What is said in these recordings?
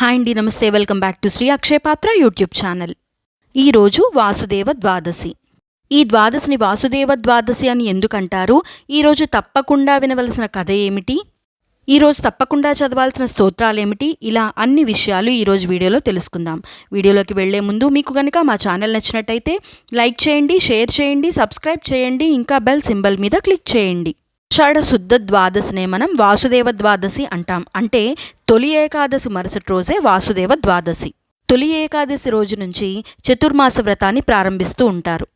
Hi అండి నమస్తే. Welcome back to Sri Akshaya Patra YouTube channel ఈరోజు వాసుదేవ ద్వాదశి. ఈ ద్వాదశిని వాసుదేవ ద్వాదశి అని ఎందుకంటారు ఈరోజు తప్పకుండా వినవలసిన కథ ఏమిటి? ఈరోజు తప్పకుండా చదవాల్సిన స్తోత్రాలేమిటి ఇలా అన్ని విషయాలు ఈరోజు వీడియోలో తెలుసుకుందాం. వీడియోలోకి వెళ్ళే ముందు మీకు కనుక మా ఛానల్ నచ్చినట్టయితే లైక్ చేయండి షేర్ చేయండి సబ్స్క్రైబ్ చేయండి ఇంకా బెల్ సింబల్ మీద క్లిక్ చేయండి. ఆషాఢ శుద్ధ ద్వాదశినే మనం వాసుదేవ ద్వాదశి అంటాం. అంటే తొలి ఏకాదశి మరుసటి రోజే వాసుదేవ ద్వాదశి. తొలి ఏకాదశి రోజు నుంచి చతుర్మాస వ్రతాన్ని ప్రారంభిస్తూ ఉంటారు.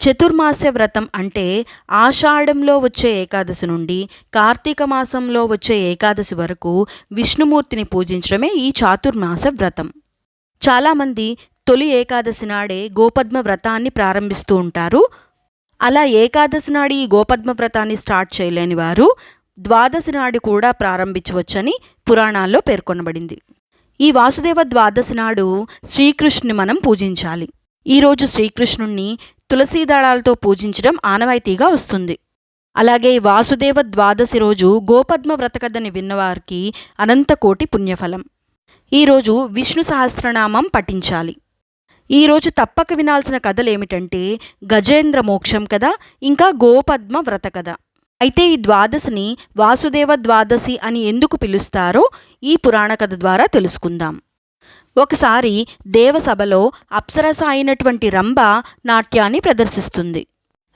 చతుర్మాస వ్రతం అంటే ఆషాఢంలో వచ్చే ఏకాదశి నుండి కార్తీక మాసంలో వచ్చే ఏకాదశి వరకు విష్ణుమూర్తిని పూజించడమే ఈ చాతుర్మాస వ్రతం. చాలామంది తొలి ఏకాదశి నాడే గోపద్మ వ్రతాన్ని ప్రారంభిస్తూ ఉంటారు. అలా ఏకాదశి నాడు ఈ గోపద్మ వ్రతాన్ని స్టార్ట్ చేయలేని వారు ద్వాదశి నాడు కూడా ప్రారంభించవచ్చని పురాణాల్లో పేర్కొనబడింది. ఈ వాసుదేవ ద్వాదశి నాడు శ్రీకృష్ణుని మనం పూజించాలి. ఈరోజు శ్రీకృష్ణుణ్ణి తులసీ దళాలతో పూజించడం ఆనవాయితీగా వస్తుంది. అలాగే ఈ వాసుదేవ ద్వాదశి రోజు గోపద్మ వ్రతకథని విన్నవారికి అనంతకోటి పుణ్యఫలం. ఈరోజు విష్ణు సహస్రనామం పఠించాలి. ఈరోజు తప్పక వినాల్సిన కథలేమిటంటే గజేంద్ర మోక్షం కథ ఇంకా గోపద్మ వ్రత కథ. అయితే ఈ ద్వాదశిని వాసుదేవ ద్వాదశి అని ఎందుకు పిలుస్తారో ఈ పురాణ కథ ద్వారా తెలుసుకుందాం. ఒకసారి దేవసభలో అప్సరస అయినటువంటి రంభ నాట్యాన్ని ప్రదర్శిస్తుంది.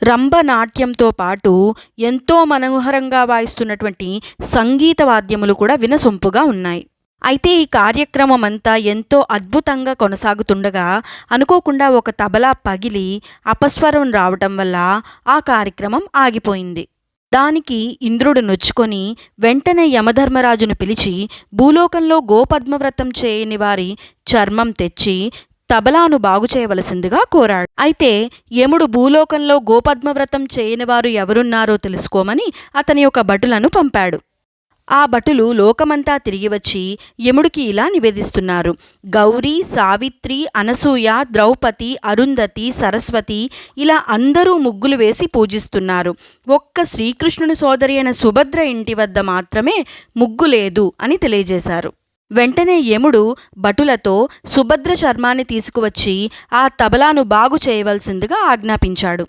రంభ నాట్యంతో పాటు ఎంతో మనోహరంగా వాయిస్తున్నటువంటి సంగీత వాద్యములు కూడా వినసొంపుగా ఉన్నాయి. అయితే ఈ కార్యక్రమం అంతా ఎంతో అద్భుతంగా కొనసాగుతుండగా అనుకోకుండా ఒక తబలా పగిలి అపస్వరం రావటం వల్ల ఆ కార్యక్రమం ఆగిపోయింది. దానికి ఇంద్రుడు నొచ్చుకొని వెంటనే యమధర్మరాజును పిలిచి భూలోకంలో గోపద్మవ్రతం చేయని వారి చర్మం తెచ్చి తబలాను బాగు చేయవలసిందిగా కోరాడు. అయితే యముడు భూలోకంలో గోపద్మవ్రతం చేయని వారు ఎవరున్నారో తెలుసుకోమని అతని యొక్క భటులను పంపాడు. ఆ భటులు లోకమంతా తిరిగి వచ్చి యముడికి ఇలా నివేదిస్తున్నారు. గౌరీ సావిత్రి అనసూయ ద్రౌపది అరుంధతి సరస్వతి ఇలా అందరూ ముగ్గులు వేసి పూజిస్తున్నారు. ఒక్క శ్రీకృష్ణుని సోదరి అయిన సుభద్ర ఇంటి వద్ద మాత్రమే ముగ్గు లేదు అని తెలియజేశారు. వెంటనే యముడు భటులతో సుభద్ర చర్మాన్ని తీసుకువచ్చి ఆ తబలాను బాగు చేయవలసిందిగా ఆజ్ఞాపించాడు.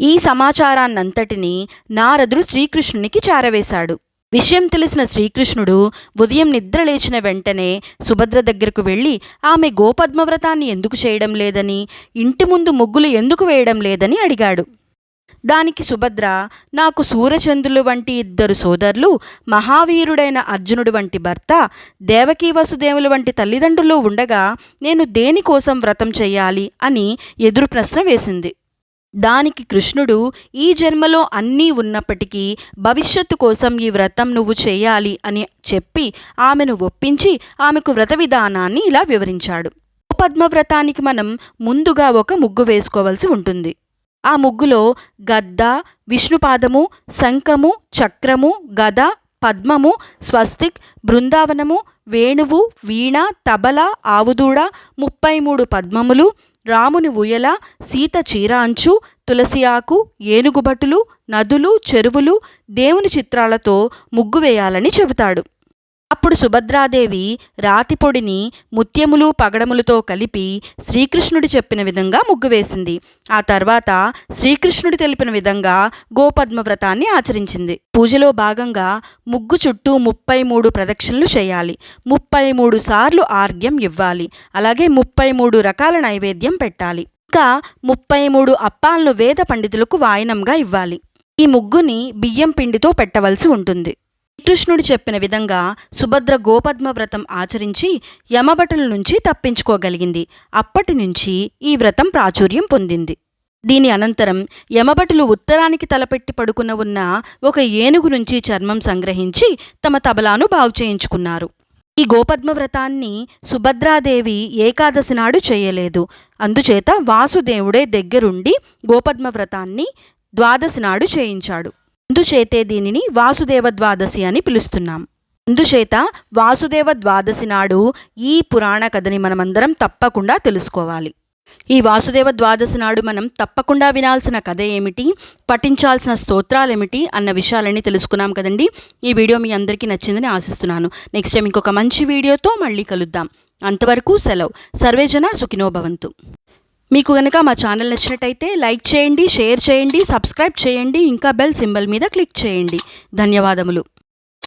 ఈ సమాచారాన్నంతటినీ నారదుడు శ్రీకృష్ణునికి చేరవేశాడు. విషయం తెలిసిన శ్రీకృష్ణుడు ఉదయం నిద్ర లేచిన వెంటనే సుభద్ర దగ్గరకు వెళ్ళి ఆమె గోపద్మవ్రతాన్ని ఎందుకు చేయడం లేదని? ఇంటి ముందు ముగ్గులు ఎందుకు వేయడం లేదని అడిగాడు. దానికి సుభద్ర నాకు సూర్యచంద్రులు వంటి ఇద్దరు సోదరులు మహావీరుడైన అర్జునుడు వంటి భర్త దేవకీ వసుదేవులు వంటి తల్లిదండ్రులు ఉండగా నేను దేనికోసం వ్రతం చేయాలి? అని ఎదురు ప్రశ్న వేసింది. దానికి కృష్ణుడు ఈ జన్మలో అన్నీ ఉన్నప్పటికీ భవిష్యత్తు కోసం ఈ వ్రతం నువ్వు చేయాలి అని చెప్పి ఆమెను ఒప్పించి ఆమెకు వ్రత విధానాన్ని ఇలా వివరించాడు. పద్మవ్రతానికి మనం ముందుగా ఒక ముగ్గు వేసుకోవలసి ఉంటుంది. ఆ ముగ్గులో గద్ద విష్ణుపాదము శంఖము చక్రము గద పద్మము స్వస్తిక్ బృందావనము వేణువు వీణ తబల ఆవుదూడ ముప్పై మూడు పద్మములు రాముని ఉయల సీత చీరాంచు తులసి ఆకు ఏనుగుబటులు నదులు చెరువులు దేవుని చిత్రాలతో ముగ్గు వేయాలని చెబుతాడు. అప్పుడు సుభద్రాదేవి రాతి పొడిని ముత్యములు పగడములతో కలిపి శ్రీకృష్ణుడు చెప్పిన విధంగా ముగ్గు వేసింది. ఆ తర్వాత శ్రీకృష్ణుడు తెలిపిన విధంగా గోపద్మ వ్రతాన్ని ఆచరించింది. పూజలో భాగంగా ముగ్గు చుట్టూ ముప్పై మూడు ప్రదక్షిణలు చేయాలి. ముప్పై మూడు సార్లు ఆర్ఘ్యం ఇవ్వాలి. అలాగే ముప్పై మూడు రకాల నైవేద్యం పెట్టాలి. ఇంకా ముప్పై మూడు అప్పాలను వేద పండితులకు వాయనంగా ఇవ్వాలి. ఈ ముగ్గుని బియ్యం పిండితో పెట్టవలసి ఉంటుంది. శ్రీకృష్ణుడు చెప్పిన విధంగా సుభద్ర గోపద్మ వ్రతం ఆచరించి యమభటుల నుంచి తప్పించుకోగలిగింది. అప్పటి నుంచి ఈ వ్రతం ప్రాచుర్యం పొందింది. దీని అనంతరం యమభటులు ఉత్తరానికి తలపెట్టి పడుకున్న ఉన్న ఒక ఏనుగు నుంచి చర్మం సంగ్రహించి తమ తబలాను బాగు చేయించుకున్నారు. ఈ గోపద్మ వ్రతాన్ని సుభద్రాదేవి ఏకాదశి నాడు చేయలేదు. అందుచేత వాసుదేవుడే దగ్గరుండి గోపద్మ వ్రతాన్ని ద్వాదశి నాడు చేయించాడు. అందుచేతే దీనిని వాసుదేవ ద్వాదశి అని పిలుస్తున్నాం. అందుచేత వాసుదేవ ద్వాదశి నాడు ఈ పురాణ కథని మనమందరం తప్పకుండా తెలుసుకోవాలి. ఈ వాసుదేవ ద్వాదశి నాడు మనం తప్పకుండా వినాల్సిన కథ ఏమిటి పఠించాల్సిన స్తోత్రాలేమిటి అన్న విషయాలన్నీ తెలుసుకున్నాం కదండి. ఈ వీడియో మీ అందరికీ నచ్చిందని ఆశిస్తున్నాను. నెక్స్ట్ టైం ఇంకొక మంచి వీడియోతో మళ్ళీ కలుద్దాం. అంతవరకు సెలవు. సర్వేజన సుఖినోభవంతు మీకు కనుక మా ఛానల్ నచ్చినట్టయితే లైక్ చేయండి షేర్ చేయండి సబ్స్క్రైబ్ చేయండి ఇంకా బెల్ సింబల్ మీద క్లిక్ చేయండి. ధన్యవాదములు.